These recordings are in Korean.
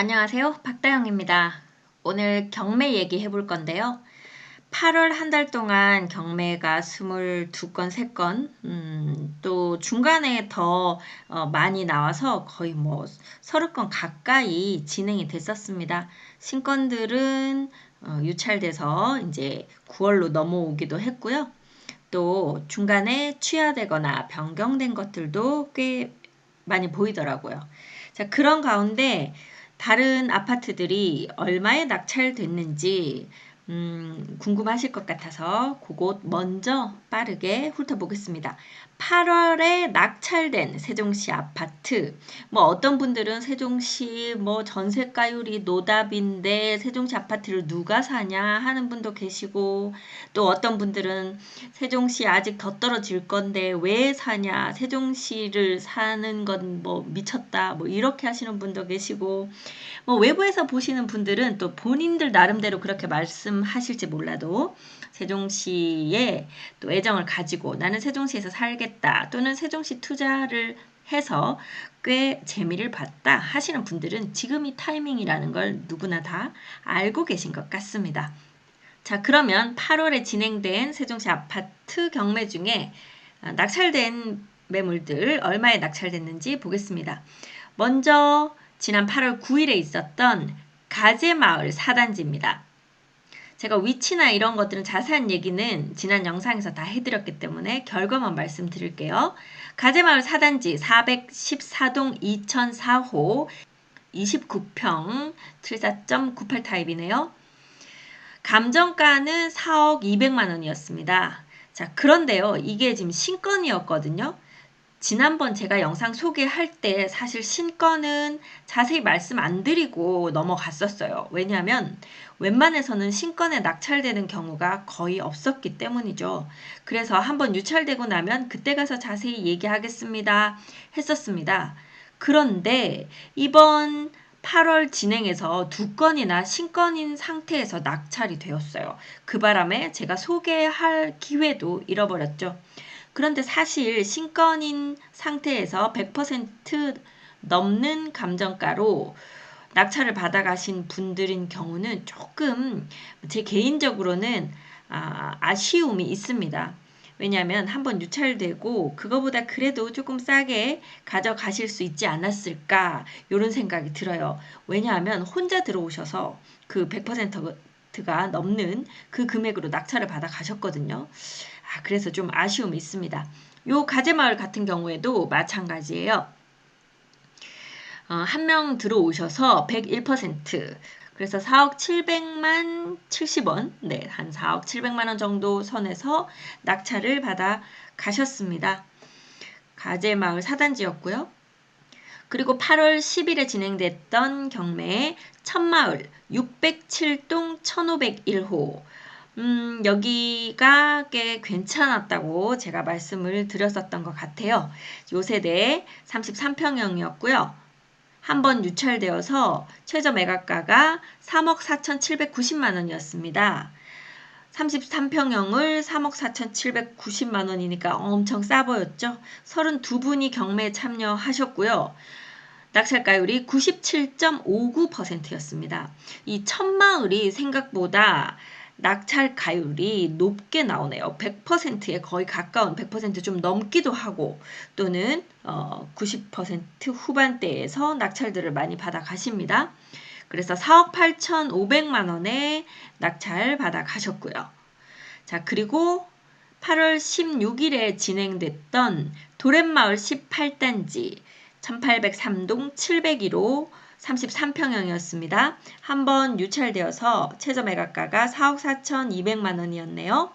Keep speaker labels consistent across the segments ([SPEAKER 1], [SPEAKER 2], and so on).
[SPEAKER 1] 안녕하세요. 박다영입니다. 오늘 경매 얘기 해 볼 건데요. 8월 한 달 동안 경매가 22건, 3건, 음, 또 중간에 더 어, 많이 나와서 거의 뭐 30건 가까이 진행이 됐었습니다. 신건들은 어, 유찰돼서 이제 9월로 넘어오기도 했고요. 또 중간에 취하되거나 변경된 것들도 꽤 많이 보이더라고요. 자, 그런 가운데 다른 아파트들이 얼마에 낙찰됐는지 음, 궁금하실 것 같아서 그곳 먼저 빠르게 훑어보겠습니다. 8월에 낙찰된 세종시 아파트. 뭐 어떤 분들은 세종시 뭐 전세가율이 노답인데 세종시 아파트를 누가 사냐 하는 분도 계시고 또 어떤 분들은 세종시 아직 더 떨어질 건데 왜 사냐 세종시를 사는 건 뭐 미쳤다 뭐 이렇게 하시는 분도 계시고 뭐 외부에서 보시는 분들은 또 본인들 나름대로 그렇게 말씀 하실지 몰라도 세종시에 또 애정을 가지고 나는 세종시에서 살겠다 또는 세종시 투자를 해서 꽤 재미를 봤다 하시는 분들은 지금이 타이밍이라는 걸 누구나 다 알고 계신 것 같습니다. 자, 그러면 8월에 진행된 세종시 아파트 경매 중에 낙찰된 매물들 얼마에 낙찰됐는지 보겠습니다. 먼저 지난 8월 9일에 있었던 가재마을 4단지입니다. 제가 위치나 이런 것들은 자세한 얘기는 지난 영상에서 다 해드렸기 때문에 결과만 말씀드릴게요. 가재마을 4단지 414동 2004호 29평 74.98 타입이네요. 감정가는 4억 200만 원이었습니다. 자, 그런데요. 이게 지금 신건이었거든요. 지난번 제가 영상 소개할 때 사실 신건은 자세히 말씀 안 드리고 넘어갔었어요. 왜냐하면 웬만해서는 신건에 낙찰되는 경우가 거의 없었기 때문이죠. 그래서 한번 유찰되고 나면 그때 가서 자세히 얘기하겠습니다. 했었습니다. 그런데 이번 8월 진행해서 두 건이나 신건인 상태에서 낙찰이 되었어요. 그 바람에 제가 소개할 기회도 잃어버렸죠. 그런데 사실 신건인 상태에서 100% 넘는 감정가로 낙찰을 받아가신 분들인 경우는 조금 제 개인적으로는 아, 아쉬움이 있습니다. 왜냐하면 한번 유찰되고 그거보다 그래도 조금 싸게 가져가실 수 있지 않았을까 이런 생각이 들어요. 왜냐하면 혼자 들어오셔서 그 100%가 넘는 그 금액으로 낙찰을 받아 가셨거든요. 아, 그래서 좀 아쉬움이 있습니다. 요 가재마을 같은 경우에도 마찬가지예요. 어, 한 명 들어오셔서 101% 그래서 4억 700만 70원, 네, 한 4억 700만 원 정도 선에서 낙찰을 받아 가셨습니다. 가재마을 사단지였고요. 그리고 8월 10일에 진행됐던 경매 천마을 607동 1501호 음, 여기가 꽤 괜찮았다고 제가 말씀을 드렸었던 것 같아요. 요 세대 33평형이었고요. 한번 유찰되어서 최저 매각가가 3억 4,790만 원이었습니다. 33평형을 3억 4,790만 원이니까 엄청 싸 보였죠? 32분이 경매에 참여하셨고요. 낙찰가율이 97.59%였습니다. 이 천마을이 생각보다 낙찰 가율이 높게 나오네요. 100%에 거의 가까운 100%좀 넘기도 하고 또는 어, 90% 후반대에서 낙찰들을 많이 받아 가십니다. 그래서 4억 8,500만 원에 낙찰 받아 가셨고요. 자, 그리고 8월 16일에 진행됐던 도렛마을 18단지 1803동 701호 33평형이었습니다. 한번 유찰되어서 최저 매각가가 4억 4천2백만 원이었네요.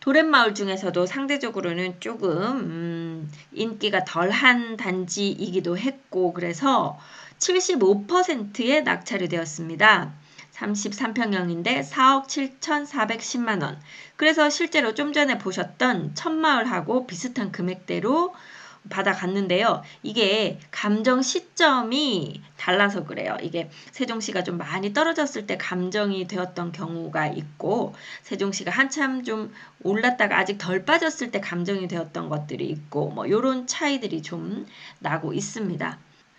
[SPEAKER 1] 도렛마을 중에서도 상대적으로는 조금 음, 인기가 덜한 단지이기도 했고 그래서 75%의 낙찰이 되었습니다. 33평형인데 4억 7,410만 원. 그래서 실제로 좀 전에 보셨던 천마을하고 비슷한 금액대로 받아갔는데요. 이게 감정 시점이 달라서 그래요. 이게 세종시가 좀 많이 떨어졌을 때 감정이 되었던 경우가 있고 세종시가 한참 좀 올랐다가 아직 덜 빠졌을 때 감정이 되었던 것들이 있고 뭐 이런 차이들이 좀 나고 있습니다.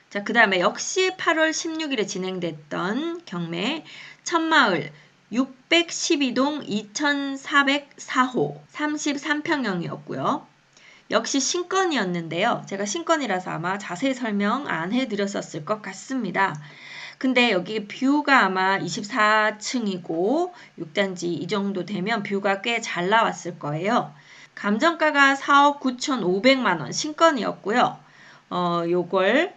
[SPEAKER 1] 자, 자, 그 다음에 역시 8월 16일에 진행됐던 경매 천마을 612동 2404호 33평형이었고요. 역시 신건이었는데요. 제가 신건이라서 아마 자세히 설명 안 해드렸었을 것 같습니다. 근데 여기 뷰가 아마 24층이고 6단지 이 정도 되면 뷰가 꽤 잘 나왔을 거예요. 감정가가 4억 9,500만 원 신건이었고요. 어, 요걸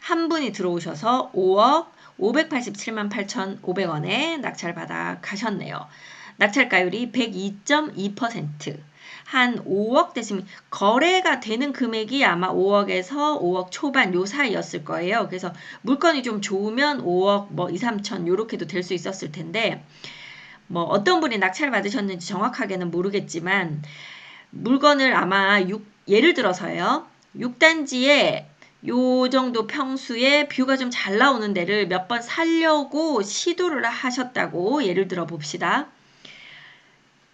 [SPEAKER 1] 한 분이 들어오셔서 5억 587만 8,500원에 낙찰 받아 가셨네요. 낙찰가율이 102.2%. 한 5억 대시면 거래가 되는 금액이 아마 5억에서 5억 초반 요 사이였을 거예요. 그래서 물건이 좀 좋으면 5억 뭐 2, 3천 요렇게도 될 수 있었을 텐데 뭐 어떤 분이 낙찰 받으셨는지 정확하게는 모르겠지만 물건을 아마 6, 예를 들어서요. 6단지에 요 정도 평수에 뷰가 좀 잘 나오는 데를 몇 번 살려고 시도를 하셨다고 예를 들어 봅시다.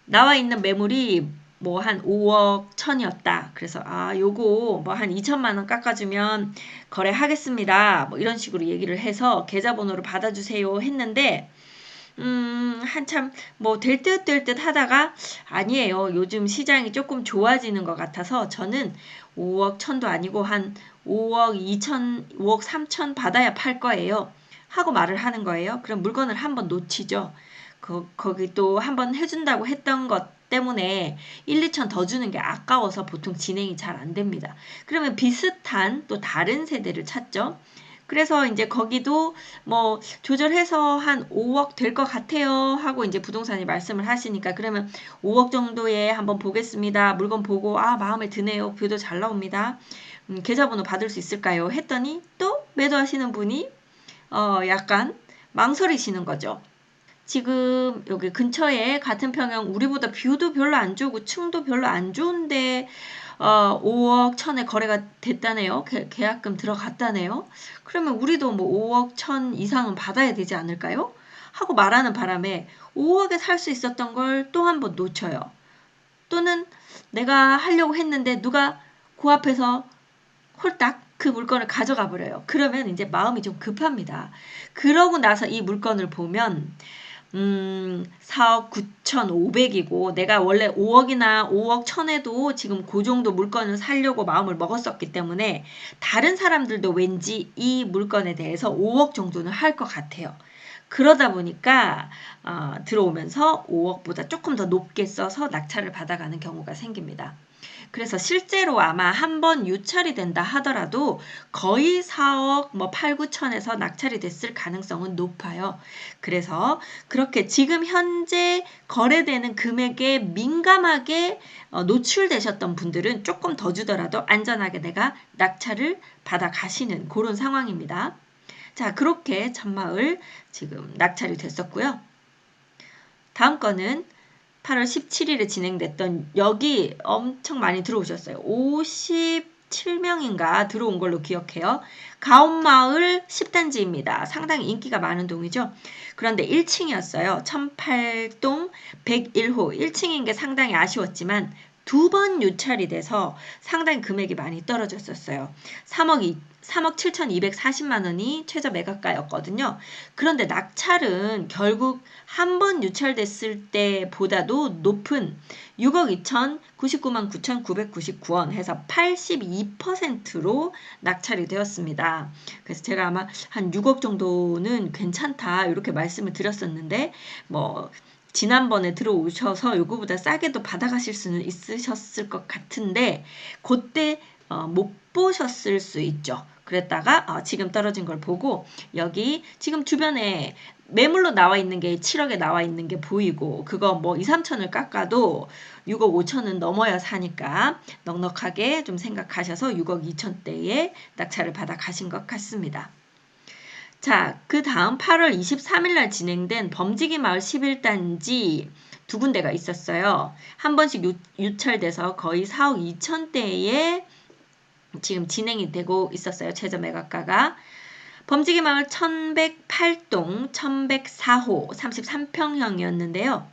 [SPEAKER 1] 나와 있는 매물이 뭐 한 5억 천이었다. 그래서 아 요거 뭐 한 2천만 원 깎아주면 거래하겠습니다. 뭐 이런 식으로 얘기를 해서 계좌번호를 받아주세요 했는데 음, 한참 뭐 될 듯 될 듯 하다가 아니에요. 요즘 시장이 조금 좋아지는 것 같아서 저는 5억 천도 아니고 한 5억 2천, 5억 3천 받아야 팔 거예요. 하고 말을 하는 거예요. 그럼 물건을 한번 놓치죠. 거, 거기 또 한번 해준다고 했던 것 때문에 1, 2천 더 주는 게 아까워서 보통 진행이 잘 안 됩니다. 그러면 비슷한 또 다른 세대를 찾죠. 그래서 이제 거기도 뭐 조절해서 한 5억 될 것 같아요 하고 이제 부동산이 말씀을 하시니까 그러면 5억 정도에 한번 보겠습니다. 물건 보고 아 마음에 드네요. 뷰도 잘 나옵니다. 음, 계좌번호 받을 수 있을까요? 했더니 또 매도하시는 분이 어 약간 망설이시는 거죠. 지금 여기 근처에 같은 평형 우리보다 뷰도 별로 안 좋고 층도 별로 안 좋은데 어, 5억 천에 거래가 됐다네요. 계, 계약금 들어갔다네요. 그러면 우리도 뭐 5억 천 이상은 받아야 되지 않을까요? 하고 말하는 바람에 5억에 살 수 있었던 걸 또 한 번 놓쳐요. 또는 내가 하려고 했는데 누가 그 앞에서 홀딱 그 물건을 가져가 버려요. 그러면 이제 마음이 좀 급합니다. 그러고 나서 이 물건을 보면 음, 4억 9,500이고 내가 원래 5억이나 5억 천에도 지금 그 정도 물건을 살려고 마음을 먹었었기 때문에 다른 사람들도 왠지 이 물건에 대해서 5억 정도는 할 것 같아요. 그러다 보니까 어, 들어오면서 5억보다 조금 더 높게 써서 낙찰을 받아가는 경우가 생깁니다. 그래서 실제로 아마 한 번 유찰이 된다 하더라도 거의 4억 뭐 8, 9천에서 낙찰이 됐을 가능성은 높아요. 그래서 그렇게 지금 현재 거래되는 금액에 민감하게 어, 노출되셨던 분들은 조금 더 주더라도 안전하게 내가 낙찰을 받아 가시는 그런 상황입니다. 자, 그렇게 천마을 지금 낙찰이 됐었고요. 다음 거는 8월 17일에 진행됐던 여기 엄청 많이 들어오셨어요. 57명인가 들어온 걸로 기억해요. 가온마을 10단지입니다. 상당히 인기가 많은 동이죠. 그런데 1층이었어요. 1008동 101호 1층인 게 상당히 아쉬웠지만 두 번 유찰이 돼서 상당히 금액이 많이 떨어졌었어요. 3억 2, 3억 7,240만 원이 최저 매각가였거든요. 그런데 낙찰은 결국 한 번 유찰됐을 때보다도 높은 6억 2,099만 9,999원 해서 82%로 낙찰이 되었습니다. 그래서 제가 아마 한 6억 정도는 괜찮다 이렇게 말씀을 드렸었는데 뭐 지난번에 들어오셔서 요거보다 싸게도 받아가실 수는 있으셨을 것 같은데 그때 어, 못 보셨을 수 있죠. 그랬다가 어, 지금 떨어진 걸 보고 여기 지금 주변에 매물로 나와 있는 게 7억에 나와 있는 게 보이고 그거 뭐 2, 3천을 깎아도 6억 5천은 넘어야 사니까 넉넉하게 좀 생각하셔서 6억 2천대에 낙찰을 받아 가신 것 같습니다. 자, 그 다음 8월 23일 날 진행된 범지기 마을 11단지 두 군데가 있었어요. 한 번씩 유, 유찰돼서 거의 4억 2천대에 지금 진행이 되고 있었어요. 최저 매각가가. 범지기 마을 1108동 1104호 33평형이었는데요.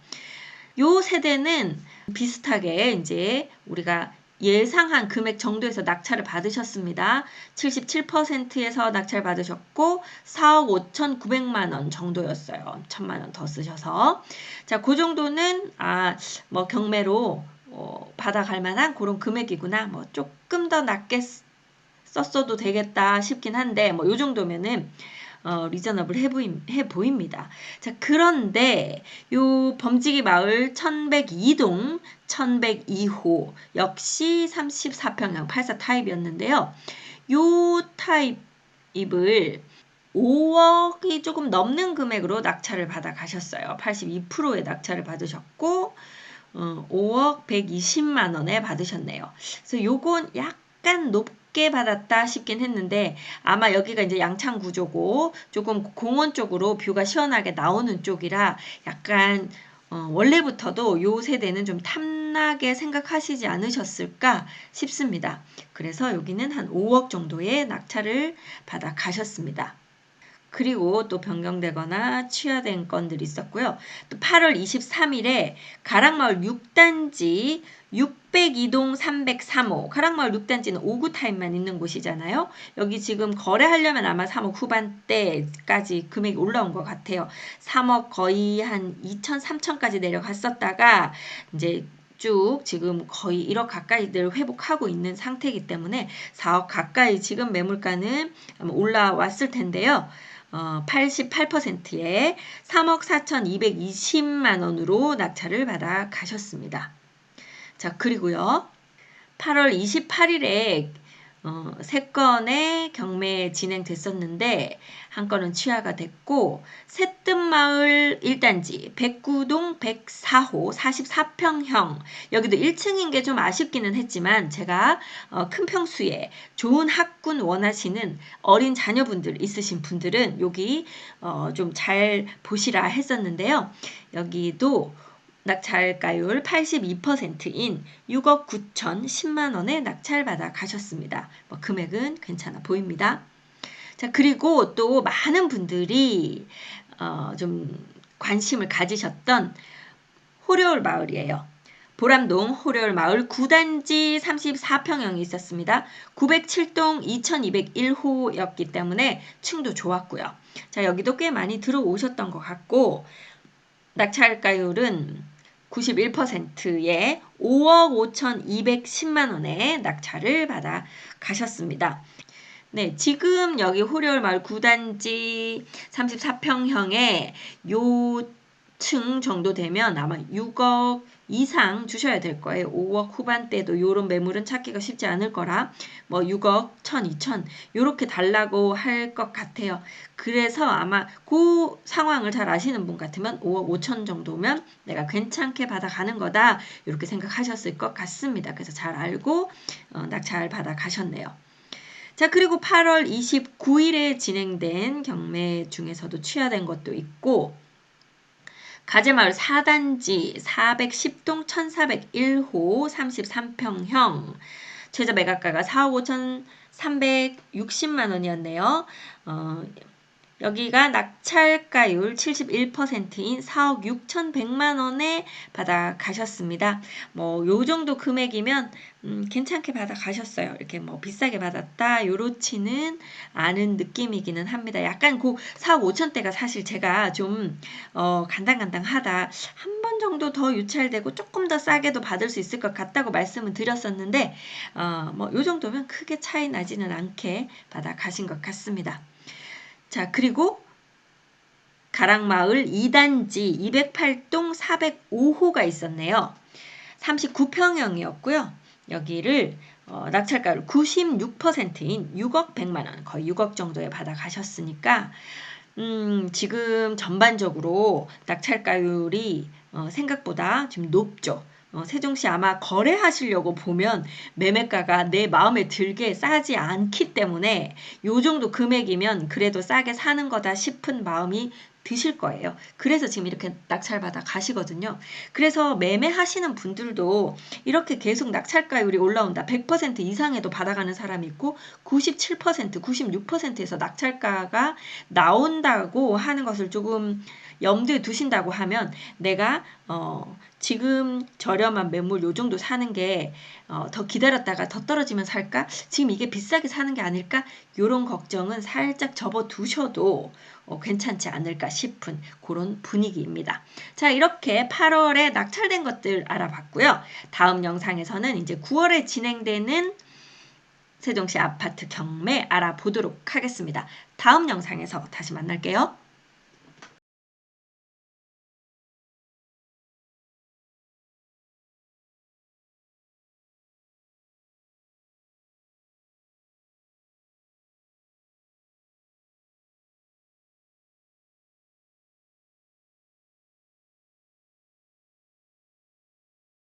[SPEAKER 1] 요 세대는 비슷하게 이제 우리가 예상한 금액 정도에서 낙찰을 받으셨습니다. 77%에서 낙찰 받으셨고 4억 5,900만 원 정도였어요. 1천만 원 더 쓰셔서 자, 그 정도는 아, 뭐 경매로 어, 받아갈 만한 그런 금액이구나. 뭐 조금 더 낮게 썼어도 되겠다 싶긴 한데 뭐 요 정도면은 어, 리저너블 해, 보임, 해 보입니다. 자, 그런데 요 범지기 마을 1102동 1102호 역시 34평형 84 타입이었는데요. 요 타입을 5억이 조금 넘는 금액으로 낙찰을 받아 가셨어요. 82%의 낙찰을 받으셨고 어, 5억 120만 원에 받으셨네요. 그래서 요건 약간 높게 받았다 싶긴 했는데 아마 여기가 이제 양창 구조고 조금 공원 쪽으로 뷰가 시원하게 나오는 쪽이라 약간 어, 원래부터도 요 세대는 좀 탐나게 생각하시지 않으셨을까 싶습니다. 그래서 여기는 한 5억 정도의 낙찰을 받아 가셨습니다. 그리고 또 변경되거나 취하된 건들이 있었고요. 또 8월 23일에 가락마을 6단지 602동 303호 가락마을 6단지는 5구 타입만 있는 곳이잖아요. 여기 지금 거래하려면 아마 3억 후반대까지 금액이 올라온 것 같아요. 3억 거의 한 2천, 3천까지 내려갔었다가 이제 쭉 지금 거의 1억 가까이들 회복하고 있는 상태이기 때문에 4억 가까이 지금 매물가는 올라왔을 텐데요. 어, 88%에 3억 4,220만 원으로 낙찰을 받아 가셨습니다. 자, 그리고요. 8월 28일에 어, 세 건의 경매 진행됐었는데 한 건은 취하가 됐고 새뜸마을 1단지 109동 104호 44평형 여기도 1층인 게 좀 아쉽기는 했지만 제가 어, 큰 평수에 좋은 학군 원하시는 어린 자녀분들 있으신 분들은 여기 어, 좀 잘 보시라 했었는데요. 여기도 낙찰가율 82%인 6억 9천 10만 원에 낙찰받아 가셨습니다. 뭐 금액은 괜찮아 보입니다. 자, 그리고 또 많은 분들이 어, 좀 관심을 가지셨던 호려울 마을이에요. 보람동 호려울 마을 9단지 34평형이 있었습니다. 907동 2201호였기 때문에 층도 좋았고요. 자, 여기도 꽤 많이 들어오셨던 것 같고 낙찰가율은 91%에 5억 5,210만 원의 낙찰을 받아 가셨습니다. 네, 지금 여기 호려울 마을 9단지 34평형의 요 층 정도 되면 아마 6억 이상 주셔야 될 거예요. 5억 후반대도 이런 매물은 찾기가 쉽지 않을 거라 뭐 6억, 1천, 2천 이렇게 달라고 할 것 같아요. 그래서 아마 그 상황을 잘 아시는 분 같으면 5억 5천 정도면 내가 괜찮게 받아가는 거다 이렇게 생각하셨을 것 같습니다. 그래서 잘 알고 어, 낙찰 받아 가셨네요. 자, 그리고 8월 29일에 진행된 경매 중에서도 취하된 것도 있고 가재마을 4단지 410동 1401호 33평형 최저 매각가가 4억 5,360만 원이었네요. 어, 여기가 낙찰가율 71%인 4억 6,100만 원에 받아 가셨습니다. 뭐 요 정도 금액이면 음, 괜찮게 받아 가셨어요. 이렇게 뭐 비싸게 받았다 요렇지는 않은 느낌이기는 합니다. 약간 그 4억 5천대가 사실 제가 좀 어, 간당간당하다. 한 번 정도 더 유찰되고 조금 더 싸게도 받을 수 있을 것 같다고 말씀을 드렸었는데 어, 뭐 요 정도면 크게 차이 나지는 않게 받아 가신 것 같습니다. 자, 그리고 가락마을 2단지 208동 405호가 있었네요. 39평형이었고요. 여기를 어, 낙찰가율 96%인 6억 100만 원, 거의 6억 정도에 받아 가셨으니까 음, 지금 전반적으로 낙찰가율이 어, 생각보다 좀 높죠. 어, 세종시 아마 거래하시려고 보면 매매가가 내 마음에 들게 싸지 않기 때문에 요 정도 금액이면 그래도 싸게 사는 거다 싶은 마음이 드실 거예요. 그래서 지금 이렇게 낙찰받아 가시거든요. 그래서 매매하시는 분들도 이렇게 계속 낙찰가율이 올라온다. 100% 이상에도 받아가는 사람이 있고 97%, 96%에서 낙찰가가 나온다고 하는 것을 조금 염두에 두신다고 하면 내가 어 지금 저렴한 매물 요 정도 사는 게 어, 더 기다렸다가 더 떨어지면 살까? 지금 이게 비싸게 사는 게 아닐까? 이런 걱정은 살짝 접어 두셔도 어, 괜찮지 않을까 싶은 그런 분위기입니다. 자, 이렇게 8월에 낙찰된 것들 알아봤고요. 다음 영상에서는 이제 9월에 진행되는 세종시 아파트 경매 알아보도록 하겠습니다. 다음 영상에서 다시 만날게요.